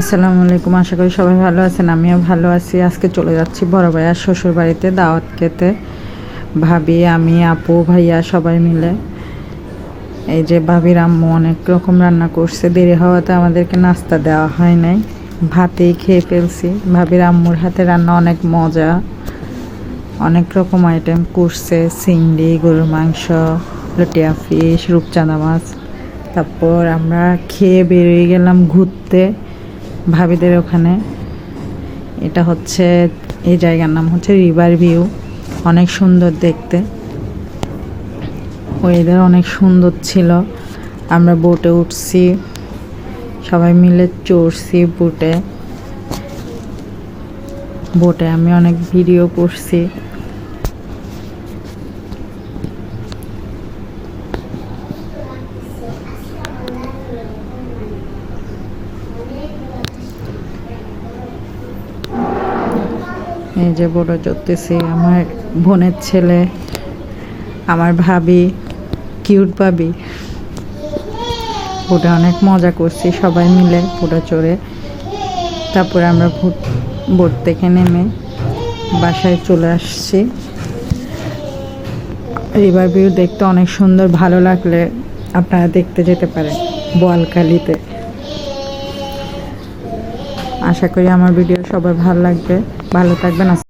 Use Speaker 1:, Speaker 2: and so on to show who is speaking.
Speaker 1: আসসালামু আলাইকুম, আশা করি সবাই ভালো আছেন, আমিও ভালো আছি। আজকে চলে যাচ্ছি বড় ভাইয়ার শ্বশুর বাড়িতে দাওয়াত খেতে। ভাবি, আমি, আপু, ভাইয়া সবাই মিলে। এই যে ভাবির আম্মু অনেক রকম রান্না করছে, দেরি হওয়াতে আমাদেরকে নাস্তা দেওয়া হয় নাই। ভাতেই খেয়ে ফেলছি। ভাবির আম্মুর হাতে রান্না অনেক মজা। অনেক রকম আইটেম করছে চিংড়ি গরুর মাংস, লটিয়া ফিশ, রূপচাঁদা মাছ। তারপর আমরা খেয়ে বেরিয়ে গেলাম ঘুরতে। ভাবিদের ওখানে। এটা হচ্ছে, এই জায়গার নাম হচ্ছে রিভার ভিউ অনেক সুন্দর দেখতে। ওয়েদার অনেক সুন্দর ছিল। আমরা বোটে উঠছি। সবাই মিলে চড়ছি বোটে বোটে আমি অনেক ভিডিও করছি। এই যে বড় চড়তেছি আমার বোনের ছেলে, আমার ভাবি কিউট ভাবি। ওটা অনেক মজা করছি সবাই মিলে ওটা চড়ে। তারপরে আমরা ভোট বোট থেকে নেমে বাসায় চলে আসছি। রিভার ভিউ দেখতে অনেক সুন্দর, ভালো লাগলে আপনারা দেখতে যেতে পারেন বোয়ালখালিতে। আশা করি আমার ভিডিও সবার ভালো লাগবে। ভালো থাকবেন